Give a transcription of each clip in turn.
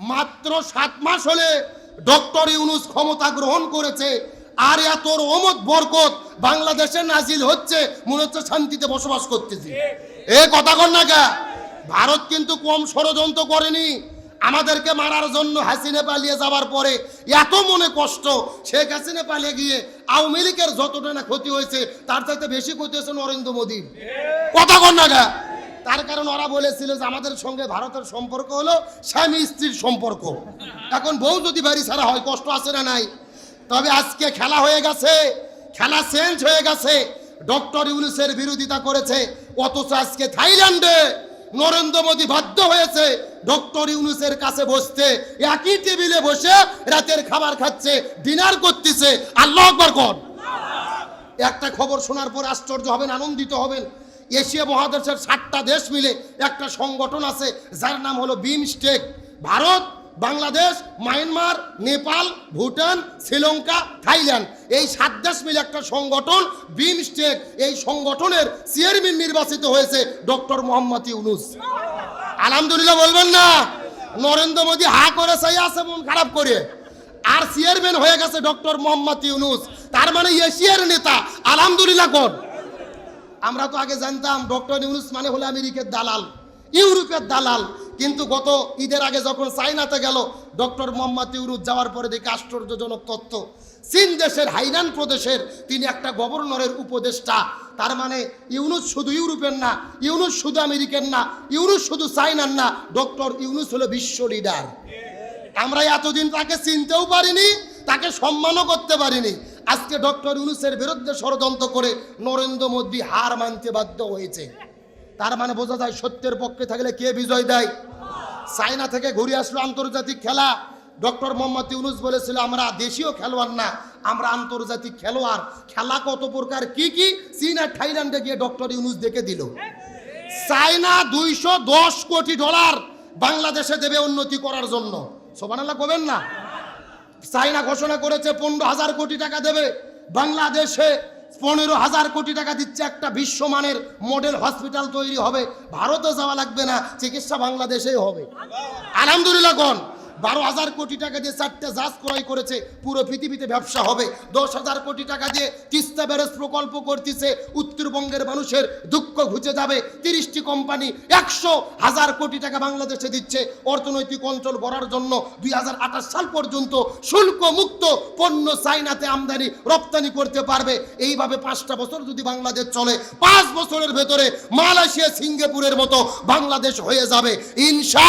মাত্র সাত মাস হলে ডক্টর ইউনুস ক্ষমতা গ্রহণ করেছে। আর এত রহমত বরকত বাংলাদেশে নাজিল হচ্ছে মনে হচ্ছে শান্তিতে বসবাস করতেছি। এ কথা কর না কে? ভারত কিন্তু কম ষড়যন্ত্র করেনি। আমাদেরকে মারার জন্য হাসিনে পালিয়ে যাওয়ার পরে এত মনে কষ্ট শেখ হাসিনা পালিয়ে গিয়ে আওয়ামী লীগের যতটা না ক্ষতি হয়েছে তার চাইতে বেশি ক্ষতি হয়েছে নরেন্দ্র মোদীর। কথা কর না কে? তার কারণ ওরা বলেছিল যে আমাদের সঙ্গে ভারতের সম্পর্ক হলো স্বামী স্ত্রীর সম্পর্ক। এখন বউ যদি বাড়ি ছাড়া হয়, কষ্ট আছে না নাই? তবে আজকে খেলা হয়ে গেছে, খেলা চেঞ্জ হয়ে গেছে। ডক্টর ইউনুসের বিরোধিতা করেছে, অথচ আজকে থাইল্যান্ডে নরেন্দ্র মোদী বাধ্য হয়েছে ডক্টর ইউনুসের কাছে বসতে। একই টেবিলে বসে রাতের খাবার খাচ্ছে, ডিনার করতেছে। আল্লাহ আকবার একটা খবর শোনার পর আশ্চর্য হবেন, আনন্দিত হবেন। এশিয়া মহাদেশের সাতটা দেশ মিলে একটা সংগঠন আছে, যার নাম হলো BIMSTEC Bharat, Bangladesh, Myanmar, Nepal, Bhutan, Sri Lanka, Thailand. এই সাত দেশ মিলে একটা সংগঠন বিমস্টেক এই সংগঠনের চেয়ারম্যান নির্বাচিত হয়েছে ডক্টর মোহাম্মদ ইউনুস। আলহামদুলিল্লাহ বলবেন না। নরেন্দ্র মোদী হা করে চাই আছে, মন খারাপ করে। আর চেয়ারম্যান হয়ে গেছে ডক্টর মোহাম্মদ ইউনুস। তার মানে এশিয়ার নেতা, আলহামদুলিল্লাহ কোন? আমরা তো আগে জানতাম ডক্টর ইউনুস মানে হলো আমেরিকার দালাল, ইউরোপের দালাল। কিন্তু গত ঈদের আগে যখন চাইনাতে গেল, ডক্টর মোহাম্মদ ইউনুস যাওয়ার পরে দেখে আশ্চর্যজনক তথ্য। চীন দেশের হাইনান প্রদেশের তিনি একটা গভর্নরের উপদেষ্টা। তার মানে ইউনুস শুধু ইউরোপের না, ইউনুস শুধু আমেরিকার না, ইউনুস শুধু চাইনার না, ডক্টর ইউনুস হলো বিশ্ব লিডার আমরা এতদিন তাকে চিনতেও পারিনি, তাকে সম্মানও করতে পারিনি। আজকে ডক্টর ইউনুসের বিরুদ্ধে ষড়যন্ত্র করে নরেন্দ্র মোদী হার মানতে বাধ্য হয়েছে। তার মানে বোঝা যায় সত্যের পক্ষে থাকলে কে বিজয় দেয়? চায়না থেকে ঘুরে আসলো আন্তর্জাতিক খেলা। ডক্টর মোহাম্মদ ইউনুস বলেছিল, আমরা দেশীয় খেলোয়াড় না, আমরা আন্তর্জাতিক খেলোয়াড়। খেলা কত প্রকার, কি কি? চীন আর থাইল্যান্ডে গিয়ে ডক্টর ইউনুস দেখে দিল। চায়না দুইশো দশ কোটি ডলার বাংলাদেশে দেবে উন্নতি করার জন্য। সোবানাল্লাহ কবেন না? চাইনা ঘোষণা করেছে, পনেরো হাজার কোটি টাকা দেবে। বাংলাদেশে পনেরো হাজার কোটি টাকা দিচ্ছে একটা বিশ্বমানের মডেল হসপিটাল তৈরি হবে। ভারতে যাওয়া লাগবে না, চিকিৎসা বাংলাদেশেই হবে। আলহামদুলিল্লাহ, কোন? বারো হাজার কোটি টাকা দিয়ে চারটে জাহাজ ক্রয় করেছে, পুরো পৃথিবীতে ব্যবসা হবে। দশ হাজার কোটি টাকা দিয়ে তিস্তা ব্যারেজ প্রকল্প করতেছে, উত্তরবঙ্গের মানুষের দুঃখ ঘুচে যাবে। তিরিশটি কোম্পানি একশো হাজার কোটি টাকা বাংলাদেশে দিচ্ছে। অর্থনৈতিক অঞ্চল গড়ার জন্য দুই হাজার আঠাশ সাল পর্যন্ত শুল্ক মুক্ত পণ্য চাইনাতে আমদানি, রপ্তানি করতে পারবে। এইভাবে পাঁচটা বছর যদি বাংলাদেশ চলে, পাঁচ বছরের ভেতরে মালয়েশিয়া, সিঙ্গাপুরের মতো বাংলাদেশ হয়ে যাবে। ইনশা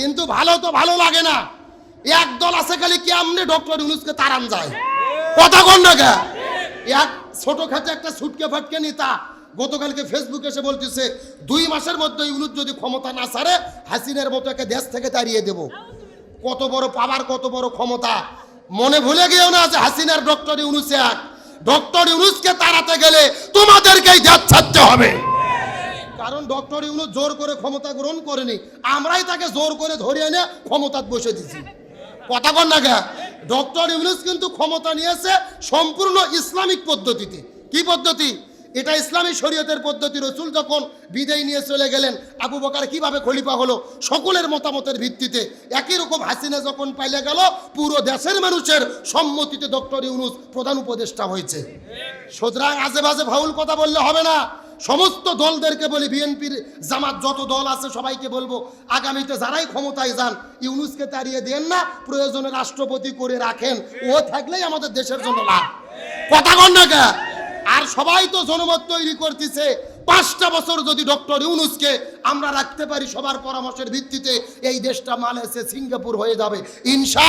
কিন্তু ভালো তো ভালো লাগে না। এক দল আছে খালি কেমনে ডক্টর ইউনুসকে তারান যায়? কথা কন কে? এক ছোট খাতে একটা ছুটকে ফাটকে নেতা গতকালকে ফেসবুকে এসে বলতেছে, দুই মাসের মধ্যে ইউনুস যদি ক্ষমতা না ছাড়ে, হাসিনের মতো একে দেশ থেকে তাড়িয়ে দেব। কত বড় পাওয়ার, কত বড় ক্ষমতা। মনে ভুলে গিয়েও না যে হাসিনার ডক্টর ইউনুস এক। ডক্টর ইউনুসকে তাড়াতে গেলে তোমাদেরকেই দেশ ছাড়তে হবে। কারণ ডক্টর ইউনুস জোর করে ক্ষমতা গ্রহণ করেনি। আমরাই তাকে জোর করে ধরে এনে ক্ষমতা বসে দিছি কথা কন না গে। ডক্টর ইউনুস কিন্তু ক্ষমতা নিয়েছে সম্পূর্ণ ইসলামিক পদ্ধতিতে। কি পদ্ধতি? এটা ইসলামী শরীয়তের পদ্ধতি। রসুল যখন বিদায় নিয়ে চলে গেলেন, আবু বকার কীভাবে খলিফা হলো, সকলের মতামতের ভিত্তিতে একই রকম হাসিনা যখন পাইলে গেল, পুরো দেশের মানুষের সম্মতিতে ডক্টর ইউনুস প্রধান উপদেষ্টা হয়েছে। সুতরাং আজে বাজে ফাউল কথা বললে হবে না। সমস্ত দলদেরকে বলি, বিএনপির জামাত, যত দল আছে সবাইকে বলব, আগামীতে যারাই ক্ষমতায় যান, ইউনুসকে তাড়িয়ে দেন না, প্রয়োজনে রাষ্ট্রপতি করে রাখেন। ও থাকলেই আমাদের দেশের জন্য লাভ। কথা কন না? আর সবাই তো জনমত তৈরি করতেছে, পাঁচটা বছর যদি ডক্টর ইউনুসকে আমরা রাখতে পারি সবার পরামর্শের ভিত্তিতে, এই দেশটা মালয়েশিয়া সিঙ্গাপুর হয়ে যাবে। ইনশা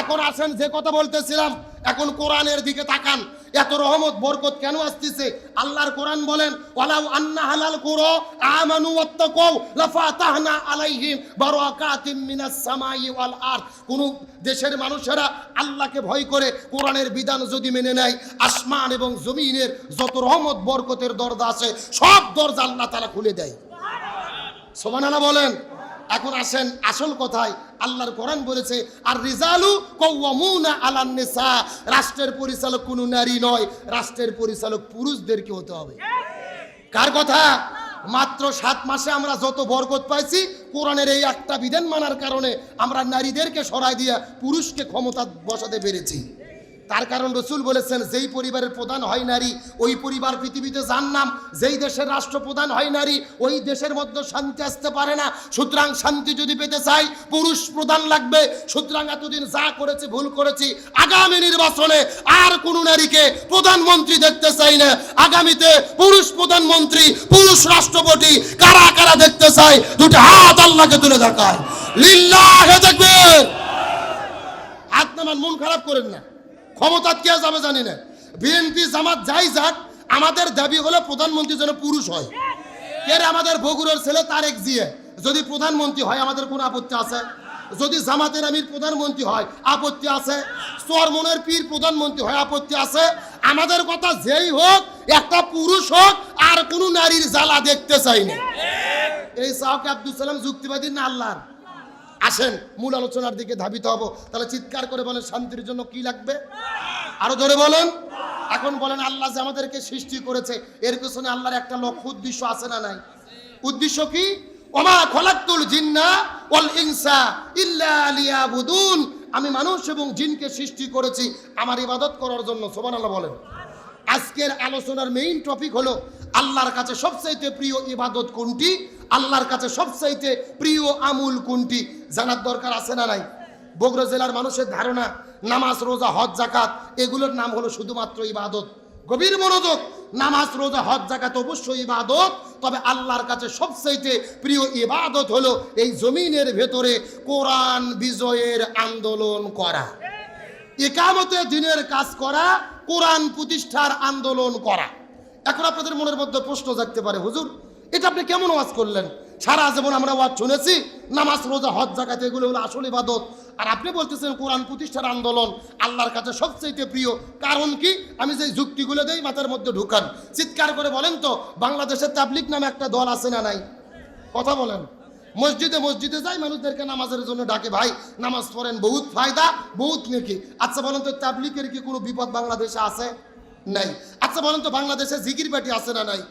এখন আসেন, যে কথা বলতেছিলাম, এখন কোরআনের দিকে তাকান। এত রহমত, বরকত কেন আসতেছে? আল্লাহর কোরআন বলেন, ওয়ালাউ আন্না হালাল কুরো আমানু ওয়াত্তাকাউ লাফাতাহনা আলাইহিম বারাকাতিম মিনাস সামাই ওয়াল আরদ। কোন দেশের মানুষেরা আল্লাহকে ভয় করে কোরআনের বিধান যদি মেনে নেয়, আসমান এবং জমিনের যত রহমত, বরকতের দরজা আছে, সব দরজা আল্লাহ তাআলা খুলে দেয়। সোমানানা বলেন। এখন আসেন আসল কথায়, আল্লাহর কোরআন বলেছে, আর রিজালু কওয়ামুনা আলান নিসা রাষ্ট্রের পরিচালক কোনো নারী নয়, রাষ্ট্রের পরিচালক পুরুষদেরকে হতে হবে। কার কথা? মাত্র সাত মাসে আমরা যত বরকত পাইছি, কোরআনের এই একটা বিধান মানার কারণে আমরা নারীদেরকে সরাই দিয়ে পুরুষকে ক্ষমতা বসাতে পেরেছি। তার কারণ রসুল বলেছেন, যেই পরিবারের প্রধান হয় নারী, ওই পরিবার পৃথিবীতে যার নাম যেই দেশের রাষ্ট্রপ্রধান হয় নারী, ওই দেশের মধ্যে শান্তি আসতে পারে না। সুতরাং শান্তি যদি পেতে চাই, পুরুষ প্রধান লাগবে। সুতরাং এতদিন যা করেছি, ভুল করেছি, আগামী নির্বাচনে আর কোন নারীকে প্রধানমন্ত্রী দেখতে চাই না। আগামীতে পুরুষ প্রধানমন্ত্রী, পুরুষ রাষ্ট্রপতি কারা কারা দেখতে চাই দুটো হাত আল্লাহকে তুলে দেখায়। লিল্লাহ দেখবে হাত নামান, মন খারাপ করেন না। ক্ষমতা কে যাবে জানি না। বিএনপি জামাত যাই যাক, আমাদের দাবি হলো প্রধানমন্ত্রী যেন পুরুষ হয়। কে রে আমাদের বগুড়ার ছেলে? তারেক জিয়ে। যদি প্রধানমন্ত্রী হয়, আমাদের কোনো আপত্তি আছে? যদি জামাতের আমির প্রধানমন্ত্রী হয়, আপত্তি আছে? চরমনের পীর প্রধানমন্ত্রী হয়, আপত্তি আছে? আমাদের কথা যেই হোক, একটা পুরুষ হোক, আর কোনো নারীর জ্বালা দেখতে চাই না। এই সাহকে আব্দুল সালাম যুক্তিবাদী না আল্লাহর? আসেন, মূল আলোচনার দিকে ধাবিত হব। তাহলে চিৎকার করে বলেন, শান্তির জন্য কি লাগবে? আরও ধরে বলেন। এখন বলেন, আল্লাহ যে আমাদেরকে সৃষ্টি করেছে, এর পেছনে আল্লাহর একটা লক্ষ্য, উদ্দেশ্য আছে না নাই? উদ্দেশ্য কি? ওমা খলাক্তুল জিন্না ওয়াল ইনসা ইল্লা লিয়াবুদুন। আমি মানুষ এবং জিনকে সৃষ্টি করেছি, আমার ইবাদত করার জন্য। সুবহানাল্লাহ বলেন। আজকের আলোচনার মেইন টপিক হলো, আল্লাহর কাছে সবচাইতে প্রিয় ইবাদত কোনটি? আল্লাহর কাছে সবচাইতে প্রিয় আমুল কোনটি? জানার দরকার আছে না নাই? বগুড়া জেলার মানুষের ধারণা, নামাজ, রোজা, হজ জাকাত এগুলোর নাম হলো শুধুমাত্র ইবাদত। গভীর মনোযোগ, নামাজ, রোজা, হজ জাকাত অবশ্যই ইবাদত, তবে আল্লাহর কাছে সবচাইতে প্রিয় ইবাদত হলো এই জমিনের ভেতরে কোরআন বিজয়ের আন্দোলন করা। একামতে দিনের কাজ করা, কোরআন প্রতিষ্ঠার আন্দোলন করা। এখন আপনাদের মনের মধ্যে প্রশ্ন জাগতে পারে, হুজুর এটা আপনি কেমন ওয়াজ করলেন? সারা জীবন আমরা ওয়াজ শুনেছি, নামাজ, রোজা, হজ জাকাত এগুলো হলো আসল ইবাদত। আর আপনি বলতেছেন কোরআন প্রতিষ্ঠার আন্দোলন আল্লাহর কাছে সবচেয়ে প্রিয়। কারণ কি? আমি যে যুক্তিগুলো দেই মাথার মধ্যে ঢুকান। চিৎকার করে বলেন তো, বাংলাদেশের তাবলিক নামে একটা দল আছে না নাই? কথা বলেন। মসজিদে মসজিদে যাই, মানুষদেরকে নামাজের জন্য ডাকে, ভাই, নামাজ পড়েন, বহুত ফায়দা, বহুত নেকি। আচ্ছা বলেন তো তাবলিকের কি কোনো বিপদ বাংলাদেশে আছে? নাই। আচ্ছা বলেন তো, বাংলাদেশে জিকির পাটি আছে না নাই?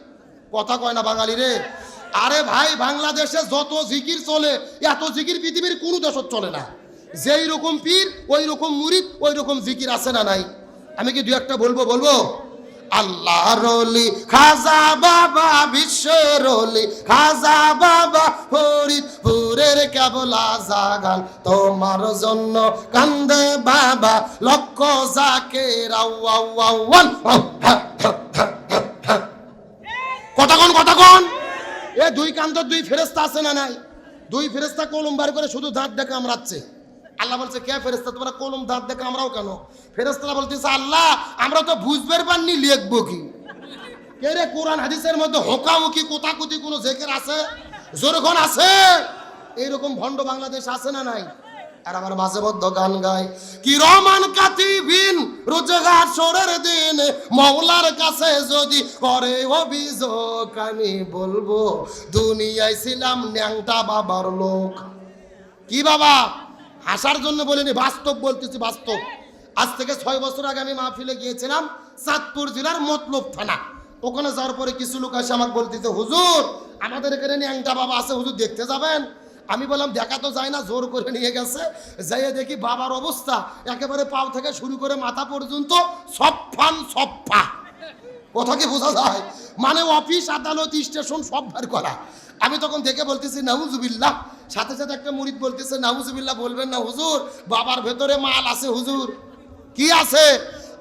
কথা কয় না বাঙালি রে? আরে ভাই, বাংলাদেশে যত জিকির চলে, এত জিকির পৃথিবীর কোনো দেশত চলে না। যেই রকম পীর, ওই রকম মুরিদ, ওই রকম জিকির আছে না নাই? আমি কি দু একটা বলব বলব? আল্লাহ রলি, খাজা বাবা বিশ্ব রলি, খাজা বাবা ফরিদপুরের কেবলা জাগান তোমার জন্য কান্দে বাবা, লক্ষ জাকে রাউয়ান কতক্ষণ এ দুই ফেরেস্তা আছে না নাই? দুই ফেরেস্তা কলম বার করে শুধু দাঁত দেখে আমরাচ্ছে আল্লাহ বলছে, কে ফেরেস্তা তোমরা কলম দাঁত দেখে আমরাও কেন? ফেরেস্তারা বলতেছে, আল্লাহ, আমরা তো বুঝবার পাননি লিখব কি? কে রে, কোরআন হাদিসের মধ্যে হোকামুখি কোতাকুতি কোনো জেকের আছে? জোরখন আছে? এইরকম ভণ্ড বাংলাদেশ আছে না নাই? আর আমার মাঝে মধ্যে গান গায়, কি রমান কাতিবিন, রোজগার সরের দিন মৌলার কাছে যদি করে অভিযোগ, আমি বলব, দুনিয়ায় ছিলাম ন্যাংটা বাবার লোক। কি বাবা? হাসার জন্য বলিনি, বাস্তব বলতেছি, বাস্তব। আজ থেকে ছয় বছর আগে আমি মাহফিলে গিয়েছিলাম, চাঁদপুর জেলার মতলব থানা। ওখানে যাওয়ার পরে কিছু লোক এসে আমাকে বলতেছে, হুজুর, আমাদের এখানে ন্যাংটা বাবা আছে, হুজুর দেখতে যাবেন? আমি বললাম, দেখা তো যায় না, জোর করে নিয়ে গেছে। যাইয়ে দেখি বাবার অবস্থা, একেবারে পাও থেকে শুরু করে মাথা পর্যন্ত সফান সফা কথা কি বোঝা যায়? মানে অফিস, আদালত, স্টেশন সব বার করা। আমি তখন দেখে বলতেছি, নাউজুবিল্লাহ। সাথে সাথে একটা মুরিদ বলতেছে, নাউজুবিল্লাহ বলবেন না, হুজুর, বাবার ভেতরে মাল আছে, হুজুর। কি আছে?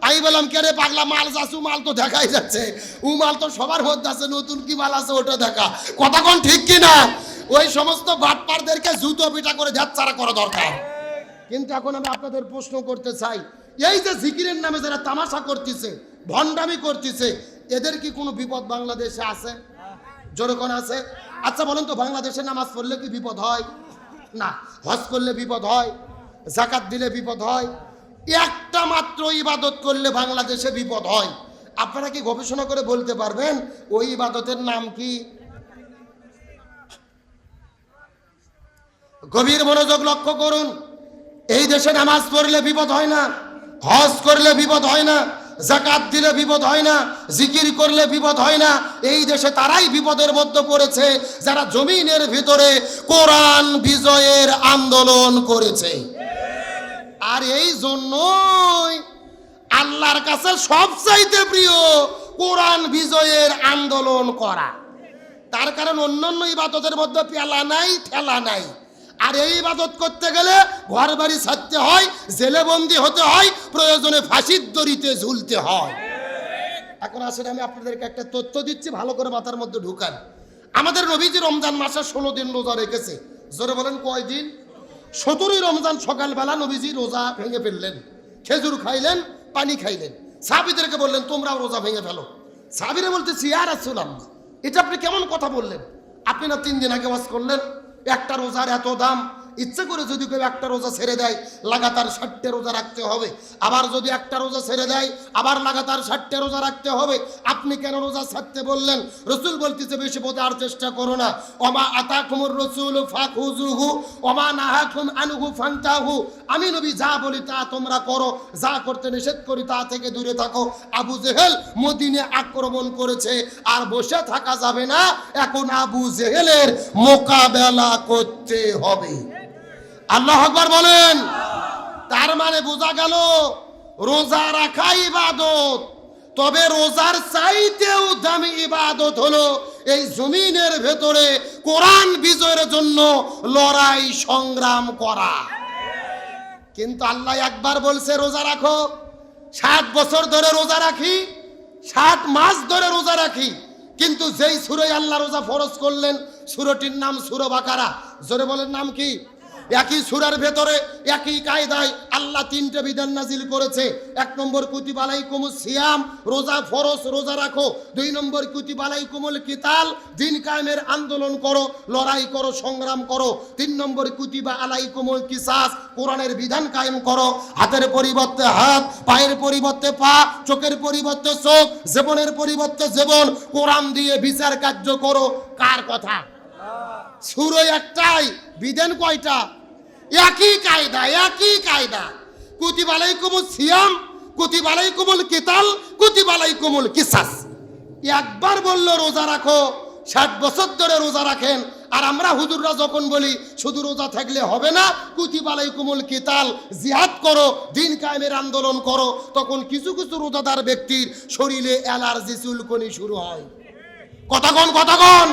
আমি বললাম, কে রে পাগলা, মাল যাচ্ছে, মাল তো দেখাই যাচ্ছে। ও মাল তো সবার মধ্যে আছে, নতুন কি মাল আছে, ওটা দেখা। কথা কোন ঠিক কি না ওই সমস্ত বাটপারদেরকে জুতো পিটা করে ঝাচ্চারা করা দরকার। কিন্তু এখন আমি আপনাদের প্রশ্ন করতে চাই, এই যে জিকিরের নামে যারা তামাশা করতেছে, ভণ্ডামি করতেছে, এদের কি কোনো বিপদ বাংলাদেশে আছে? জোরকন আছে? আচ্ছা বলেন তো, বাংলাদেশে নামাজ পড়লে কি বিপদ হয়? না, হজ করলে বিপদ হয় জাকাত দিলে বিপদ হয়, একটা মাত্র ইবাদত করলে বাংলাদেশে বিপদ হয়। আপনারা কি গবেষণা করে বলতে পারবেন, ওই ইবাদতের নাম কি? গভীর মনোযোগ লক্ষ্য করুন। এই দেশে নামাজ পড়লে বিপদ হয় না, হজ করলে বিপদ হয় না জাকাত দিলে বিপদ হয় না, জিকির করলে বিপদ হয় না। এই দেশে তারাই বিপদের মধ্যে পড়েছে, যারা জমিনের ভিতরে কোরআন বিজয়ের আন্দোলন করেছে। আর এই জন্যই আল্লাহর কাছে সবচাইতে প্রিয় কোরআন বিজয়ের আন্দোলন করা। তার কারণ অন্যান্য ইবাদতের মধ্যে পেলা নাই, ঠেলা নাই। আর এই ইবাদত করতে গেলে ঘর বাড়ি ছাড়তে হয় জেলে বন্দি হতে হয়, প্রয়োজনে ফাঁসির দড়িতে ঝুলতে হয়। এখন আসলে আমি আপনাদেরকে একটা তথ্য দিচ্ছি, ভালো করে মাথার মধ্যে ঢুকান। আমাদের নবীজি রমজান মাসে ষোলো দিন রোজা রেখেছে। জোরে বলেন, কয় দিন? সতেরোই রমজান সকালবেলা নবীজি রোজা ভেঙে ফেললেন। খেজুর খাইলেন, পানি খাইলেন। সাহাবিদেরকে বললেন, তোমরাও রোজা ভেঙে ফেলো। সাহাবিরে বলতেছি আর আসলাম এটা আপনি কেমন কথা বললেন? আপনি না তিন দিন আগে ওয়াজ করলেন? একটা রোজার এত দাম ইচ্ছে করে যদি কেউ একটা রোজা ছেড়ে দেয়, লাগাতার ষাটটে রোজা রাখতে হবে। আবার যদি একটা রোজা ছেড়ে দেয়, আবার লাগাতার ষাটটে রোজা রাখতে হবে। আপনি কেন রোজা ছাড়তে বললেন? রসুল বলতেছে, বেশি বোঝার চেষ্টা করো না। অমা আতা কুমুর রসুল ফাকুজুহু অমা নাহাকুম আনুহু ফান্তাহু। আমি নবী যা বলি তা তোমরা করো, যা করতে নিষেধ করি তা থেকে দূরে থাকো। আবু জেহেল মদিনে আক্রমণ করেছে, আর বসে থাকা যাবে না। এখন আবু জেহেলের মোকাবেলা করতে হবে। আল্লাহ আকবার বলেন। তার মানে বোঝা গেল, রোজা রাখা ইবাদত। তবে রোজার চাইতেও দামি ইবাদত হলো এই জমিনের ভেতরে কোরআন বিজয়ের জন্য লড়াই সংগ্রাম করা। কিন্তু আল্লাহ একবার বলছে, রোজা রাখো। ষাট বছর ধরে রোজা রাখি ষাট মাস ধরে রোজা রাখি। কিন্তু যেই সুরে আল্লাহ রোজা ফরজ করলেন, সুরটির নাম সুর বাকারা। জোরে বলেন নাম কি? একই সুরার ভেতরে, একই কায়দায় আল্লাহ তিনটে বিধান নাজিল করেছে। এক নম্বর কুতিবালাই কুমুল সিয়াম, রোজা ফরস রোজা রাখো। দুই নম্বর কুতিবালাই কুমুল কিতাল, দিন কায়েমের আন্দোলন করো, লড়াই করো, সংগ্রাম করো। তিন নম্বর, কুতিবা আলাই কুমুল কিসাস, কোরআনের বিধান কায়েম করো। হাতের পরিবর্তে হাত, পায়ের পরিবর্তে পা, চোখের পরিবর্তে চোখ, জীবনের পরিবর্তে জীবন। কোরআন দিয়ে বিচার কার্য করো। কার কথা? সুরো একটাই, বিধান কয়টা? একই কায়দা একই কায়দা। কুতিবালাই কুমুল সিয়াম কুতিবালাই কুমুল কিতাল কুতিবালাই কুমুল কিসাস। একবার বলল, রোজা রাখো। ষাট বছর ধরে রোজা রাখেন। আর আমরা হুজুররা যখন বলি, শুধু রোজা থাকলে হবে না কুতিবালাই কুমুল কিতাল, জিহাদ করো, দিন কায়েমের আন্দোলন করো। তখন কিছু কিছু রোজাদার ব্যক্তির শরীরে অ্যালার্জি চুলকনি শুরু হয়। কথা কথাগণ কথাগণ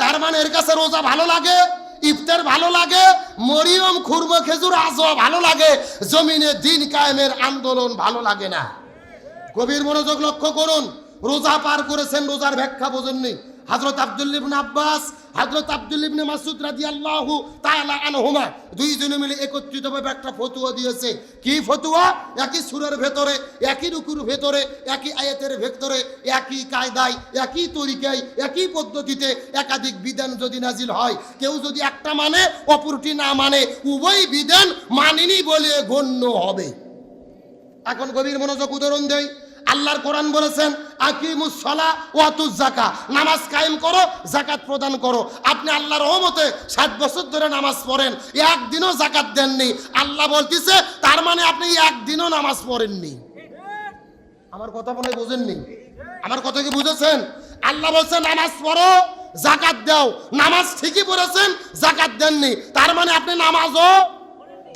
তার মানে এর কাছে রোজা ভালো লাগে? ইফতার ভালো লাগে, মরিয়ম, খুরম, খেজুর আস ভালো লাগে, জমিনে দিন কায়েমের আন্দোলন ভালো লাগে না। গভীর মনোযোগ লক্ষ্য করুন, রোজা পার করেছেন, রোজার ব্যাখ্যা বোঝেননি। হজরত আব্দুল ইবনে আব্বাস হজরত আব্দুল ইবনে মাসুদ রাদিয়াল্লাহু তাআলা আনহুমা দুইজনে মিলে একত্রিতভাবে একটা ফতুয়া দিয়েছে। কি ফতুয়া? একই সুরের ভেতরে, একই রুকুর ভেতরে, একই আয়াতের ভেতরে, একই কায়দায়, একই তরিকায়, একই পদ্ধতিতে একাধিক বিধান যদি নাজিল হয়, কেউ যদি একটা মানে অপরটি না মানে উভয় বিধান মানেনি বলে গণ্য হবে। এখন গভীর মনোযোগ উদাহরণ দেয় আল্লাহর কোরআন বলেছেন নামাজ কায়েম করো জাকাত প্রদান করো। আপনি আল্লাহর রহমতে ষাট বছর ধরে নামাজ পড়েন, একদিনও জাকাত দেননি। আল্লাহ বলতিছে, তার মানে আপনি একদিনও নামাজ পড়েননি। আমার কথা মনে বোঝেননি? আমার কথা কি বুঝেছেন? আল্লাহ বলছেন নামাজ পড়ো জাকাত দাও। নামাজ ঠিকই পড়েছেন জাকাত দেননি। তার মানে আপনি নামাজও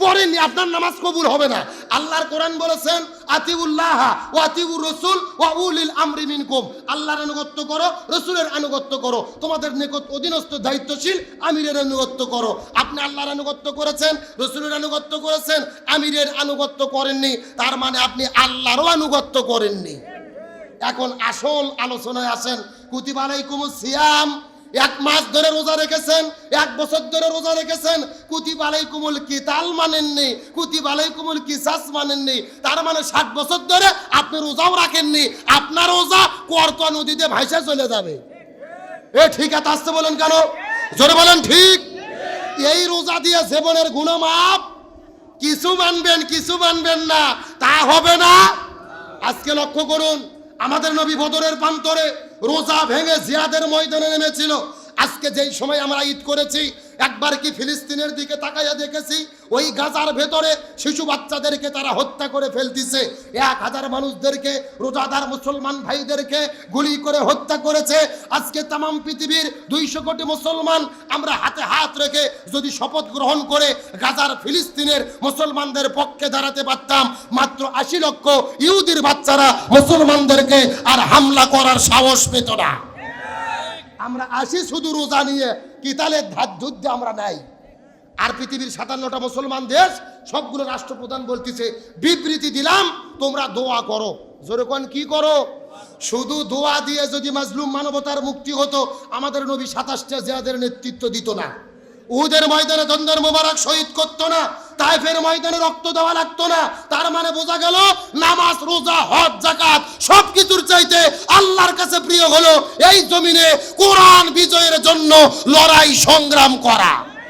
পড়েননি, আপনার নামাজ কবুল হবে না। আল্লাহর কোরআন বলেছেন, আতিউল্লাহ ও আতিউর রসুল ও উলিল আমরি মিনকুম। আল্লাহর আনুগত্য করো, রসুলের আনুগত্য করো। তোমাদের নিকট অধীনস্থ দায়িত্বশীল আমিরের আনুগত্য করো। আপনি আল্লাহর আনুগত্য করেছেন, রসুলের আনুগত্য করেছেন, আমিরের আনুগত্য করেননি। তার মানে আপনি আল্লাহরও আনুগত্য করেননি। এখন আসল আলোচনায় আসেন কুতিবালাই কুমুর সিয়াম এক মাস ধরে রোজা রেখেছেন, এক বছর ধরে রোজা রেখেছেন কুতিবালাই কুমুল কিতাল মানেননি কুতিবালাই কুমুল কিসাস মানেননি, তার মানে ষাট বছর ধরে আপনি রোজাও রাখেননি, আপনার রোজা কর্তা নদীতে ভাইসা চলে যাবে। এ ঠিক আছে, আসতে বলেন কেন? জোরে বলেন ঠিক। এই রোজা দিয়ে জীবনের গুণমাপ কিছু মানবেন কিছু মানবেন না, তা হবে না। আজকে লক্ষ্য করুন, আমাদের নবী বদরের প্রান্তরে রোজা ভেঙে জিয়াদের ময়দানে নেমেছিল। আজকে যেই সময় আমরা ঈদ করেছি, একবার কি ফিলিস্তিনের দিকে তাকাইয়া দেখেছি? ওই গাজার ভেতরে শিশু বাচ্চাদেরকে তারা হত্যা করে ফেলতেছে। এক হাজার মানুষদেরকে, রোজাদার মুসলমান ভাইদেরকে গুলি করে হত্যা করেছে। আজকে তামাম পৃথিবীর দুইশো কোটি মুসলমান আমরা হাতে হাত রেখে যদি শপথ গ্রহণ করে গাজার ফিলিস্তিনের মুসলমানদের পক্ষে দাঁড়াতে পারতাম, মাত্র আশি লক্ষ ইহুদির বাচ্চারা মুসলমানদেরকে আর হামলা করার সাহস পেত না। আমরা আসি শুধু রোজা নিয়ে কিতালের ধার যুদ্ধে আমরা নাই? আর পৃথিবীর সাতান্নটা মুসলমান দেশ, সবগুলো রাষ্ট্রপ্রধান বলতেছে, বিবৃতি দিলাম, তোমরা দোয়া করো। জোরে কোন কি করো? শুধু দোয়া দিয়ে যদি মাজলুম মানবতার মুক্তি হতো, আমাদের নবী সাতাশটা জিয়াদের নেতৃত্ব দিত না। উহুদের ময়দানে দ্বন্দ্বের মোবারক শহীদ করতো না। তাইফের ময়দানে রক্ত দেওয়া লাগতো না। তার মানে বোঝা গেল, নামাজ, রোজা, হজ জাকাত সব কিছুর চাইতে আল্লাহর কাছে প্রিয় হলো এই জমিনে কোরআন বিজয়ের জন্য লড়াই সংগ্রাম করা।